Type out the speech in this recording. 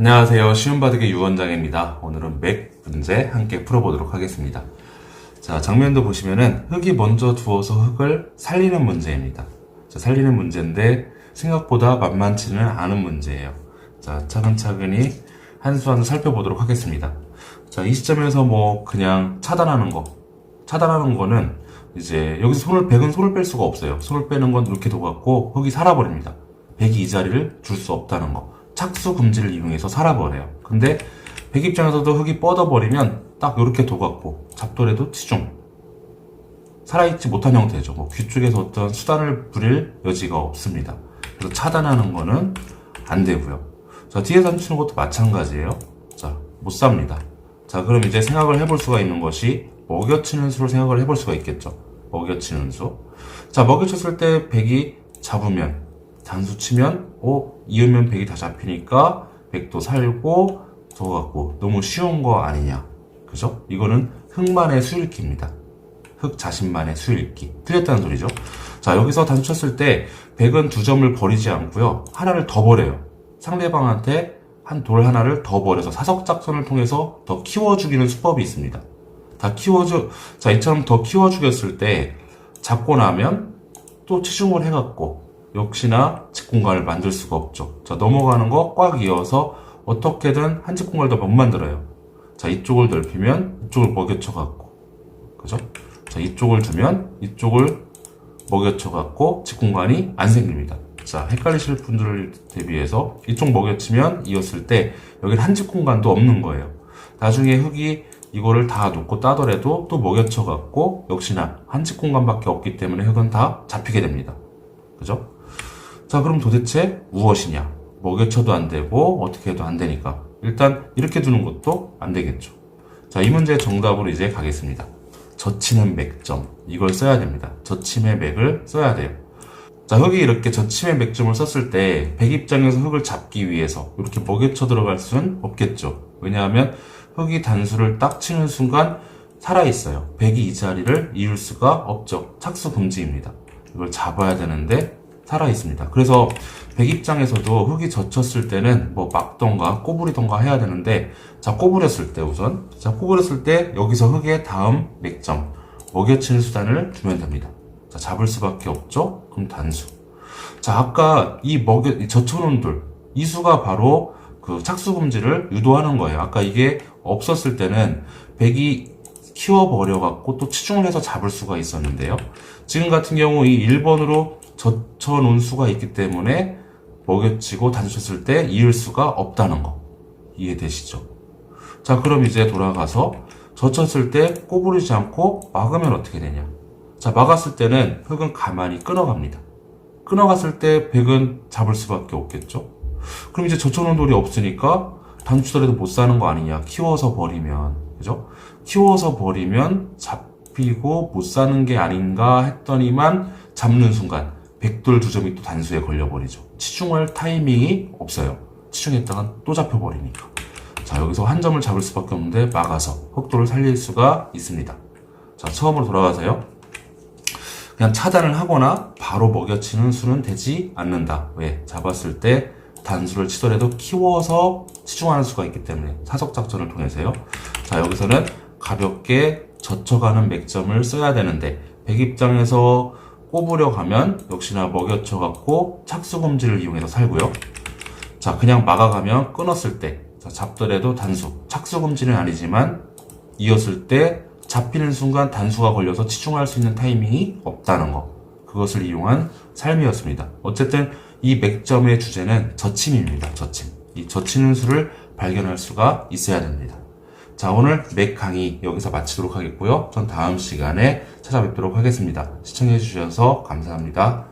안녕하세요. 쉬운바둑의 유원장입니다. 오늘은 맥 문제 함께 풀어보도록 하겠습니다. 자, 장면도 보시면은 흙이 먼저 두어서 흙을 살리는 문제입니다. 자, 살리는 문제인데 생각보다 만만치는 않은 문제예요. 자, 차근차근히 한 수 한 수 살펴보도록 하겠습니다. 자, 이 시점에서 뭐 그냥 차단하는 거. 차단하는 거는 이제 여기서 손을 백은 손을 뺄 수가 없어요. 손을 빼는 건 이렇게 둬갖고 흙이 살아버립니다. 백이 이 자리를 줄 수 없다는 거. 착수 금지를 이용해서 살아버려요. 근데 백 입장에서도 흙이 뻗어버리면 딱 이렇게 둬갖고 잡돌에도 치중. 살아있지 못한 형태죠. 뭐 귀 쪽에서 어떤 수단을 부릴 여지가 없습니다. 그래서 차단하는 거는 안 되고요. 자, 뒤에서 치는 것도 마찬가지예요. 자, 못 삽니다. 자, 그럼 이제 생각을 해볼 수가 있는 것이 먹여치는 수를 생각을 해볼 수가 있겠죠. 먹여치는 수. 자, 먹여쳤을 때 백이 잡으면 단수 치면 어 이으면 백이 다 잡히니까 백도 살고 저거 갖고 너무 쉬운 거 아니냐. 그죠? 이거는 흑만의 수일기입니다. 흑 자신만의 수일기. 틀렸다는 소리죠. 자, 여기서 단수 쳤을 때 백은 두 점을 버리지 않고요. 하나를 더 버려요. 상대방한테 한 돌 하나를 더 버려서 사석 작전을 통해서 더 키워주기는 수법이 있습니다. 다 키워주, 자, 이처럼 더 키워주겼을 때 잡고 나면 또 치중을 해갖고 역시나 직공간을 만들 수가 없죠. 자, 넘어가는 거 꽉 이어서 어떻게든 한 직공간을 더 못 만들어요. 자, 이쪽을 넓히면 이쪽을 먹여쳐 갖고. 그죠? 자, 이쪽을 두면 이쪽을 먹여쳐 갖고 직공간이 안 생깁니다. 자, 헷갈리실 분들을 대비해서 이쪽 먹여치면 이었을 때 여기는 한 직공간도 없는 거예요. 나중에 흙이 이거를 다 놓고 따더라도 또 먹여쳐 갖고 역시나 한 직공간밖에 없기 때문에 흙은 다 잡히게 됩니다. 그죠? 자, 그럼 도대체 무엇이냐? 먹여쳐도 안 되고 어떻게 해도 안 되니까 일단 이렇게 두는 것도 안 되겠죠. 자, 이 문제의 정답으로 이제 가겠습니다. 젖히는 맥점 이걸 써야 됩니다. 젖힘의 맥을 써야 돼요. 자, 흙이 이렇게 젖힘의 맥점을 썼을 때 백 입장에서 흙을 잡기 위해서 이렇게 먹여쳐 들어갈 수는 없겠죠. 왜냐하면 흙이 단수를 딱 치는 순간 살아 있어요. 백이 이 자리를 이을 수가 없죠. 착수 금지입니다. 이걸 잡아야 되는데 살아 있습니다. 그래서 백 입장에서도 흙이 젖혔을 때는 뭐 막던가 꼬부리던가 해야 되는데 자 꼬부렸을 때 우선 자 꼬부렸을 때 여기서 흙의 다음 맥점 먹여치는 수단을 주면 됩니다. 자 잡을 수밖에 없죠. 그럼 단수. 자 아까 이 먹여 이 젖혀놓은 돌 이 수가 바로 그 착수 금지를 유도하는 거예요. 아까 이게 없었을 때는 백이 키워버려 갖고 또 치중을 해서 잡을 수가 있었는데요. 지금 같은 경우 이 1번으로 젖혀 놓은 수가 있기 때문에 먹여치고 단수쳤을 때 이을 수가 없다는 거 이해되시죠? 자 그럼 이제 돌아가서 젖혔을 때 꼬부리지 않고 막으면 어떻게 되냐? 자 막았을 때는 흙은 가만히 끊어갑니다. 끊어갔을 때 백은 잡을 수밖에 없겠죠? 그럼 이제 젖혀놓은 돌이 없으니까 단추더라도 못 사는 거 아니냐? 키워서 버리면 그죠? 키워서 버리면 잡히고 못 사는 게 아닌가 했더니만 잡는 순간 백돌 두 점이 또 단수에 걸려버리죠. 치중할 타이밍이 없어요. 치중했다간 또 잡혀버리니까. 자, 여기서 한 점을 잡을 수밖에 없는데 막아서 흑돌을 살릴 수가 있습니다. 자, 처음으로 돌아가세요. 그냥 차단을 하거나 바로 먹여치는 수는 되지 않는다. 왜? 잡았을 때 단수를 치더라도 키워서 치중하는 수가 있기 때문에 사석 작전을 통해서요. 자, 여기서는 가볍게 젖혀가는 맥점을 써야 되는데 백 입장에서 꼬부려 가면 역시나 먹여쳐 갖고 착수 검지를 이용해서 살고요. 자, 그냥 막아가면 끊었을 때 자, 잡더라도 단수 착수 검지는 아니지만 이었을 때 잡히는 순간 단수가 걸려서 치중할 수 있는 타이밍이 없다는 거. 그것을 이용한 삶이었습니다. 어쨌든 이 맥점의 주제는 젖힘입니다. 젖힘. 이 젖히는 수를 발견할 수가 있어야 됩니다. 자, 오늘 맥 강의 여기서 마치도록 하겠고요. 전 다음 시간에 찾아뵙도록 하겠습니다. 시청해주셔서 감사합니다.